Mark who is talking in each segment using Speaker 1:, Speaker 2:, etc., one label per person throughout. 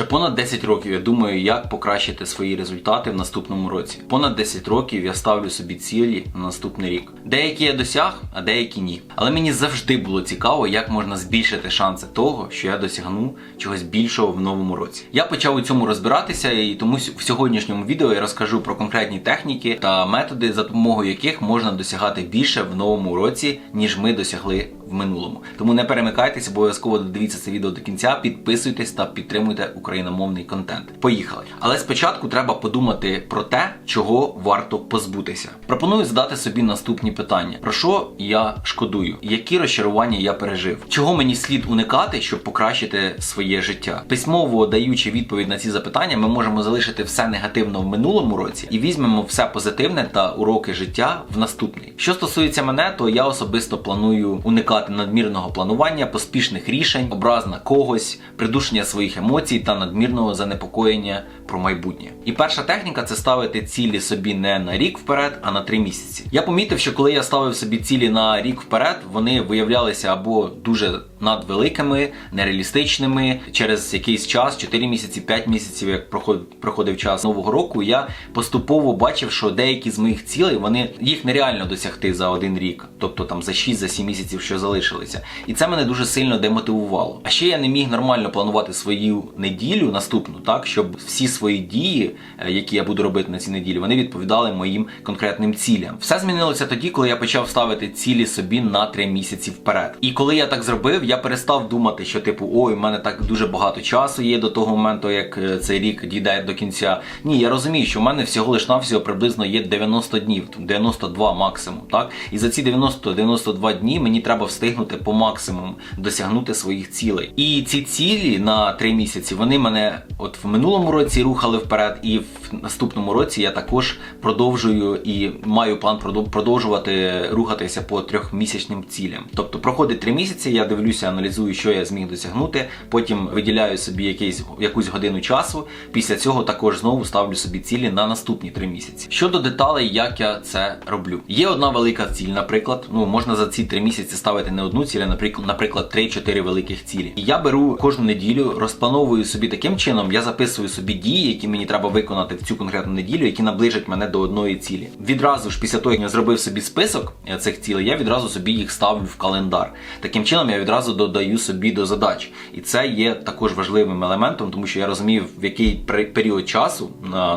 Speaker 1: Вже понад 10 років я думаю, як покращити свої результати в наступному році. Понад 10 років я ставлю собі цілі на наступний рік. Деякі я досяг, а деякі ні. Але мені завжди було цікаво, як можна збільшити шанси того, що я досягну чогось більшого в новому році. Я почав у цьому розбиратися, і тому в сьогоднішньому відео я розкажу про конкретні техніки та методи, за допомогою яких можна досягати більше в новому році, ніж ми досягли в минулому. Тому не перемикайтесь, обов'язково додивіться це відео до кінця, підписуйтесь та підтримуйте україномовний контент. Поїхали! Але спочатку треба подумати про те, чого варто позбутися. Пропоную задати собі наступні питання: про що я шкодую, які розчарування я пережив, чого мені слід уникати, щоб покращити своє життя. Письмово даючи відповідь на ці запитання, ми можемо залишити все негативно в минулому році і візьмемо все позитивне та уроки життя в наступний. Що стосується мене, то я особисто планую уникати надмірного планування, поспішних рішень, образ на когось, придушення своїх емоцій та надмірного занепокоєння про майбутнє. І перша техніка це ставити цілі собі не на рік вперед, а на три місяці. Я помітив, що коли я ставив собі цілі на рік вперед, вони виявлялися або дуже надвеликими, нереалістичними. Через якийсь час, 4 місяці, 5 місяців, як проход- проходив час нового року, я поступово бачив, що деякі з моїх цілей вони їх нереально досягти за один рік, тобто там за 6-7 місяців, що залишилися. І це мене дуже сильно демотивувало. А ще я не міг нормально планувати свою неділю наступну, так щоб всі свої дії, е, які я буду робити на цій неділі, вони відповідали моїм конкретним цілям. Все змінилося тоді, коли я почав ставити цілі собі на 3 місяці вперед. І коли я так зробив, я перестав думати, що типу, ой, у мене так дуже багато часу є до того моменту, як е, цей рік дійде до кінця. Ні, я розумію, що в мене всього лиш навсього приблизно є 90 днів, 92 максимум. Так, і за ці 90-92 дні мені треба встигнути по максимуму досягнути своїх цілей. І ці цілі на 3 місяці вони мене от в минулому році рухали вперед, і в наступному році я також продовжую і маю план продовжувати рухатися по трьохмісячним цілям. Тобто проходить три місяці, я дивлюся, аналізую, що я зміг досягнути. Потім виділяю собі якийсь якусь годину часу. Після цього також знову ставлю собі цілі на наступні три місяці. Щодо деталей, як я це роблю. Є одна велика ціль, наприклад. Ну можна за ці три місяці ставити не одну ціль, а наприклад, наприклад, 3-4 великих цілі. І я беру кожну неділю, розплановую собі таким чином, я записую собі дії, які мені треба виконати в цю конкретну неділю, які наближать мене до одної цілі. Відразу ж після того, як я зробив собі список е, цих цілей, я відразу собі їх ставлю в календар. Таким чином я відразу додаю собі до задач. І це є також важливим елементом, тому що я розумію, в який пер- період часу,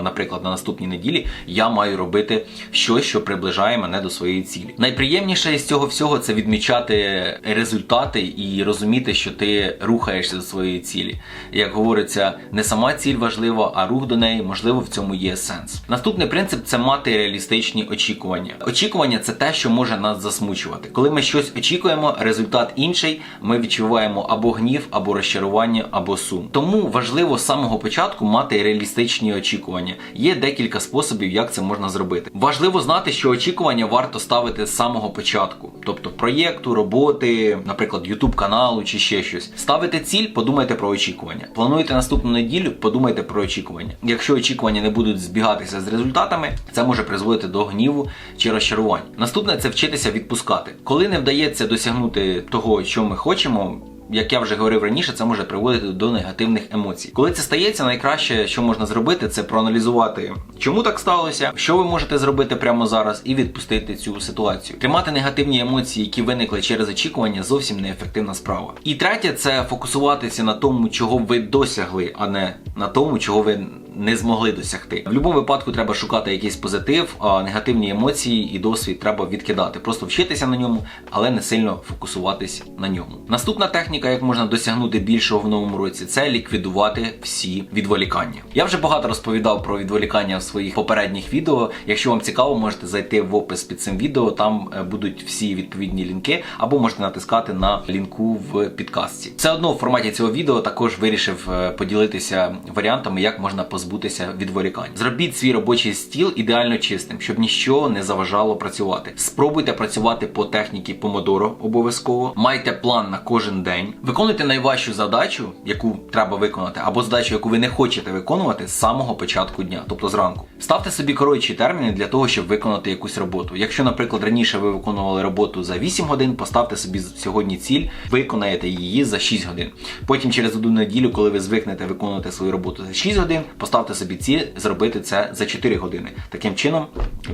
Speaker 1: наприклад, на наступній неділі, я маю робити щось, що приближає мене до своєї цілі. Найприємніше з цього всього це відмічати результати і розуміти, що ти рухаєшся до своєї цілі. Як говориться, не сама ціль важлива, а рух до неї, можливо, в цьому є сенс. Наступний принцип це мати реалістичні очікування. Очікування це те, що може нас засмучувати. Коли ми щось очікуємо, результат інший, ми відчуваємо або гнів, або розчарування, або сум. Тому важливо з самого початку мати реалістичні очікування. Є декілька способів, як це можна зробити. Важливо знати, що очікування варто ставити з самого початку, тобто проєкту, роботи, наприклад, YouTube каналу чи ще щось. Ставите ціль, подумайте про очікування. Плануєте наступну неділю, подумайте про очікування. Якщо очікування не будуть збігатися з результатами, це може призводити до гніву чи розчарувань. Наступне це вчитися відпускати. Коли не вдається досягнути того, що ми хочемо хочемо як я вже говорив раніше, це може приводити до негативних емоцій. Коли це стається, найкраще, що можна зробити, це проаналізувати, чому так сталося, що ви можете зробити прямо зараз, і відпустити цю ситуацію. Тримати негативні емоції, які виникли через очікування, зовсім неефективна справа. І третє це фокусуватися на тому, чого ви досягли, а не на тому, чого ви не змогли досягти. В будь-якому випадку треба шукати якийсь позитив, а негативні емоції і досвід треба відкидати. Просто вчитися на ньому, але не сильно фокусуватись на ньому. Наступна техніка, як можна досягнути більшого в новому році, це ліквідувати всі відволікання. Я вже багато розповідав про відволікання в своїх попередніх відео. Якщо вам цікаво, можете зайти в опис під цим відео. Там е, будуть всі відповідні лінки, або можете натискати на лінку в підкастці. Все одно в форматі цього відео також вирішив е, поділитися варіантами, як можна позбутися відволікань. Зробіть свій робочий стіл ідеально чистим, щоб ніщо не заважало працювати. Спробуйте працювати по техніці помодоро обов'язково. Майте план на кожен день. День. Виконуйте найважчу задачу, яку треба виконати, або задачу, яку ви не хочете виконувати з самого початку дня, тобто зранку. Ставте собі коротші терміни для того, щоб виконати якусь роботу. Якщо, наприклад, раніше ви виконували роботу за 8 годин, поставте собі сьогодні ціль, виконаєте її за 6 годин. Потім через одну неділю, коли ви звикнете виконувати свою роботу за 6 годин, поставте собі ціль зробити це за 4 години. Таким чином,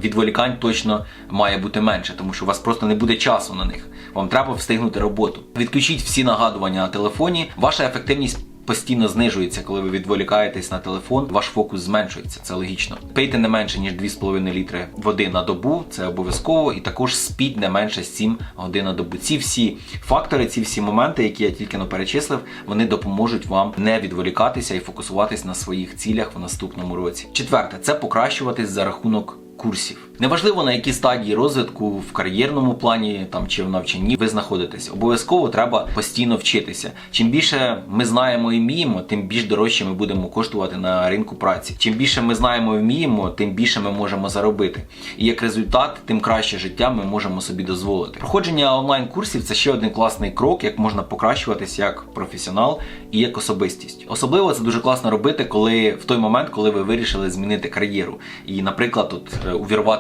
Speaker 1: відволікань точно має бути менше, тому що у вас просто не буде часу на них. Вам треба встигнути роботу. Відключіть всі нагадування на телефоні. Ваша ефективність постійно знижується, коли ви відволікаєтесь на телефон, ваш фокус зменшується, це логічно. Пийте не менше ніж 2,5 літри води на добу, це обов'язково, і також спіть не менше 7 годин на добу. Ці всі фактори, ці всі моменти, які я тільки но перечислив, вони допоможуть вам не відволікатися і фокусуватись на своїх цілях в наступному році. Четверте, це покращуватись за рахунок курсів. Неважливо на якій стадії розвитку в кар'єрному плані там чи в навчанні ви знаходитесь. Обов'язково треба постійно вчитися. Чим більше ми знаємо і вміємо, тим більш дорожче ми будемо коштувати на ринку праці. Чим більше ми знаємо і вміємо, тим більше ми можемо заробити. І як результат, тим краще життя ми можемо собі дозволити. Проходження онлайн-курсів це ще один класний крок, як можна покращуватися як професіонал і як особистість. Особливо це дуже класно робити, коли в той момент, коли ви вирішили змінити кар'єру. І, наприклад, тут е,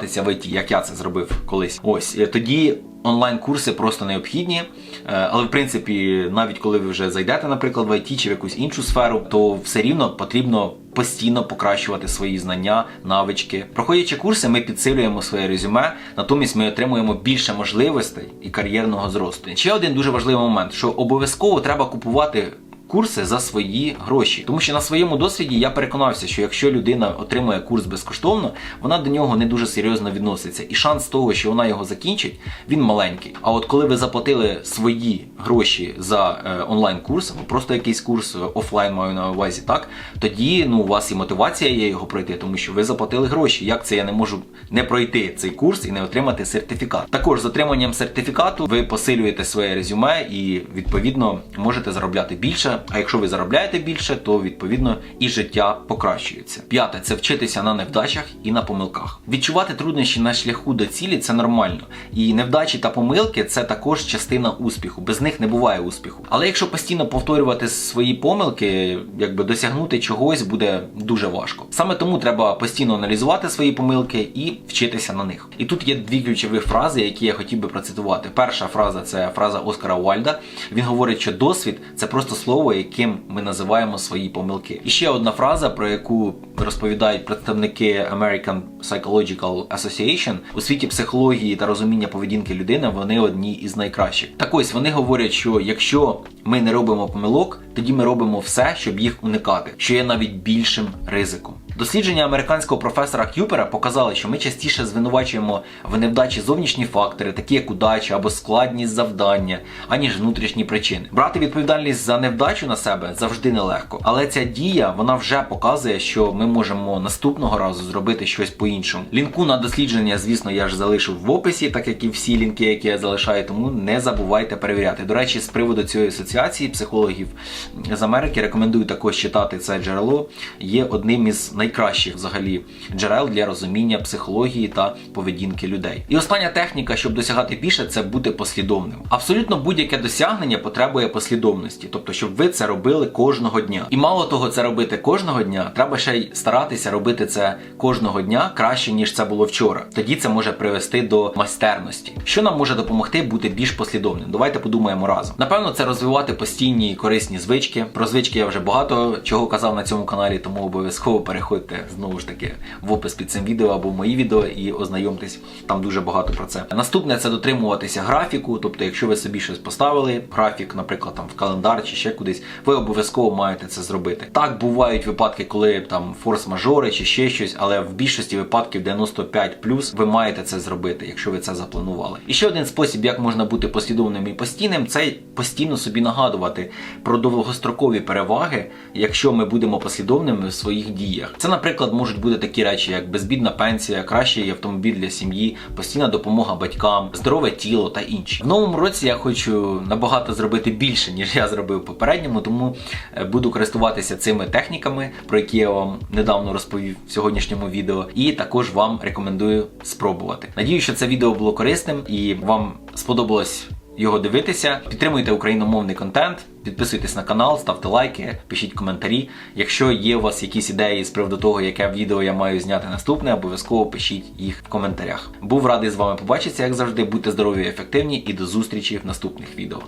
Speaker 1: увірватися в ІТ, як я це зробив колись. Ось е, тоді. Онлайн-курси просто необхідні, Е, але в принципі, навіть коли ви вже зайдете, наприклад, в IT чи в якусь іншу сферу, то все рівно потрібно постійно покращувати свої знання, навички. Проходячи курси, ми підсилюємо своє резюме, натомість ми отримуємо більше можливостей і кар'єрного зросту. Ще один дуже важливий момент, що обов'язково треба купувати курси за свої гроші. Тому що на своєму досвіді я переконався, що якщо людина отримує курс безкоштовно, вона до нього не дуже серйозно відноситься. І шанс того, що вона його закінчить, він маленький. А от коли ви заплатили свої гроші за е, онлайн-курс, або просто якийсь курс е, офлайн маю на увазі, так тоді ну у вас і мотивація є його пройти, тому що ви заплатили гроші. Як це я не можу не пройти цей курс і не отримати сертифікат? Також з отриманням сертифікату ви посилюєте своє резюме і відповідно можете заробляти більше. А якщо ви заробляєте більше, то відповідно і життя покращується. П'яте це вчитися на невдачах і на помилках. Відчувати труднощі на шляху до цілі це нормально. І невдачі та помилки це також частина успіху. Без них не буває успіху. Але якщо постійно повторювати свої помилки, якби досягнути чогось буде дуже важко. Саме тому треба постійно аналізувати свої помилки і вчитися на них. І тут є дві ключові фрази, які я хотів би процитувати. Перша фраза це фраза Оскара Уальда. Він говорить, що досвід це просто слово, яким ми називаємо свої помилки. І ще одна фраза, про яку розповідають представники American Psychological Association у світі психології та розуміння поведінки людини. Вони одні із найкращих. Так ось вони говорять, що якщо ми не робимо помилок, тоді ми робимо все, щоб їх уникати, що є навіть більшим ризиком. Дослідження американського професора Кюпера показали, що ми частіше звинувачуємо в невдачі зовнішні фактори, такі як удача або складність завдання, аніж внутрішні причини. Брати відповідальність за невдачу на себе завжди нелегко, але ця дія вона вже показує, що ми можемо наступного разу зробити щось по-іншому. Лінку на дослідження, звісно, я ж залишив в описі, так як і всі лінки, які я залишаю, тому не забувайте перевіряти. До речі, з приводу цієї асоціації психологів з Америки рекомендую також читати це джерело. Є одним із найкращих взагалі джерел для розуміння психології та поведінки людей. І остання техніка, щоб досягати більше, це бути послідовним. Абсолютно будь-яке досягнення потребує послідовності, тобто, щоб ви це робили кожного дня. І мало того, це робити кожного дня, треба ще й старатися робити це кожного дня краще ніж це було вчора. Тоді це може привести до майстерності. Що нам може допомогти бути більш послідовним? Давайте подумаємо разом. Напевно, це розвивати постійні і корисні звички. Про звички я вже багато чого казав на цьому каналі, тому обов'язково переходьте знову ж таки в опис під цим відео або в мої відео і ознайомтесь там дуже багато про це. Наступне це дотримуватися графіку. Тобто, якщо ви собі щось поставили, графік, наприклад, там в календар чи ще кудись, ви обов'язково маєте це зробити. Так бувають випадки, коли там форс-мажори чи ще щось, але в більшості випадків 95 плюс ви маєте це зробити, якщо ви це запланували. І ще один спосіб, як можна бути послідовним і постійним, це постійно собі нагадувати про довгострокові переваги, якщо ми будемо послідовними в своїх діях. Це, наприклад, можуть бути такі речі, як безбідна пенсія, кращий автомобіль для сім'ї, постійна допомога батькам, здорове тіло та інші. В новому році я хочу набагато зробити більше, ніж я зробив попередньому, тому е, буду користуватися цими техніками, про які я вам недавно розповів в сьогоднішньому відео, і також вам рекомендую спробувати. Надію, що це відео було корисним і вам сподобалось його дивитися. Підтримуйте україномовний контент. Підписуйтесь на канал, ставте лайки, пишіть коментарі. Якщо є у вас якісь ідеї з приводу того, яке відео я маю зняти наступне, обов'язково пишіть їх в коментарях. Був радий з вами побачитися, як завжди. Будьте здорові і ефективні, і до зустрічі в наступних відео.